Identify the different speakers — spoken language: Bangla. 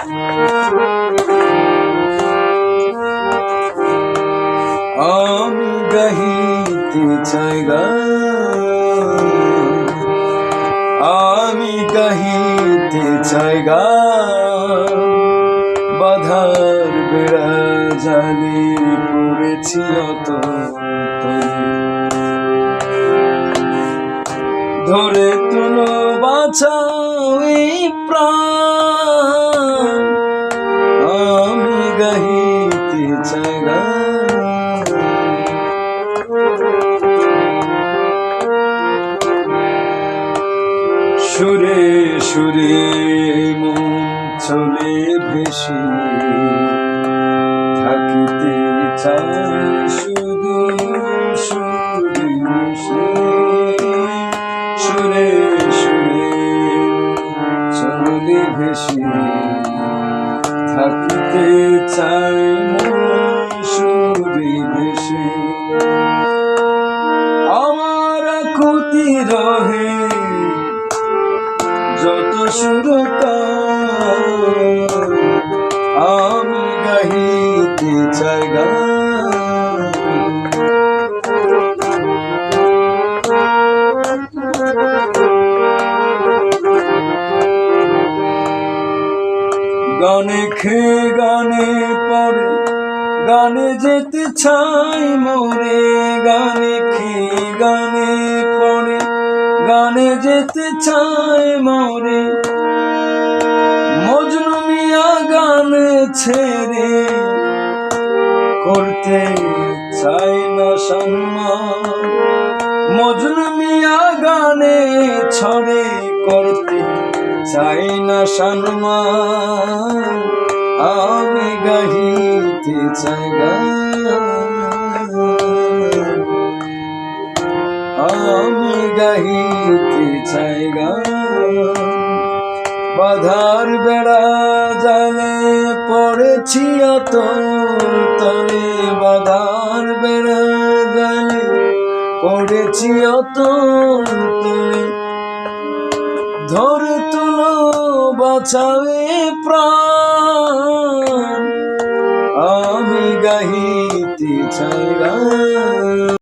Speaker 1: আমি গাহিতে চাই গান আমি গাহিতে চাই গান বাধার বেড়া জানি পড়েছি অত ধরে তুলো বাঁচাও গাহিতে সুরে সুরে মন চলে ভেসে। থাকিতে চাই শুধু সুরে সুরে চলে ভেসে। থাকিতে চাই রহে যত সুরতা আমি গাহিতে চাই গান। খেয়ে গানে পরে গানে যেতে চাই মোরে, গানে খেয়ে গানে গানে যেতে চায় মরে। মজনু মিয়া গানে ছেড়ে করতে চাই না সম্মান। মজনু মিয়া গানে ছড়ে করতে চাই না সম্মান। আমি গাহিতে চাই গান। গাহিতে চাই বাধার বেড়া জালে পড়েছি অত তলে। বাধার বেড়া জালে পড়েছি অত তলে। ধরে তুলো, বাঁচাবে প্রাণ। আমি গাহিতে চাই গান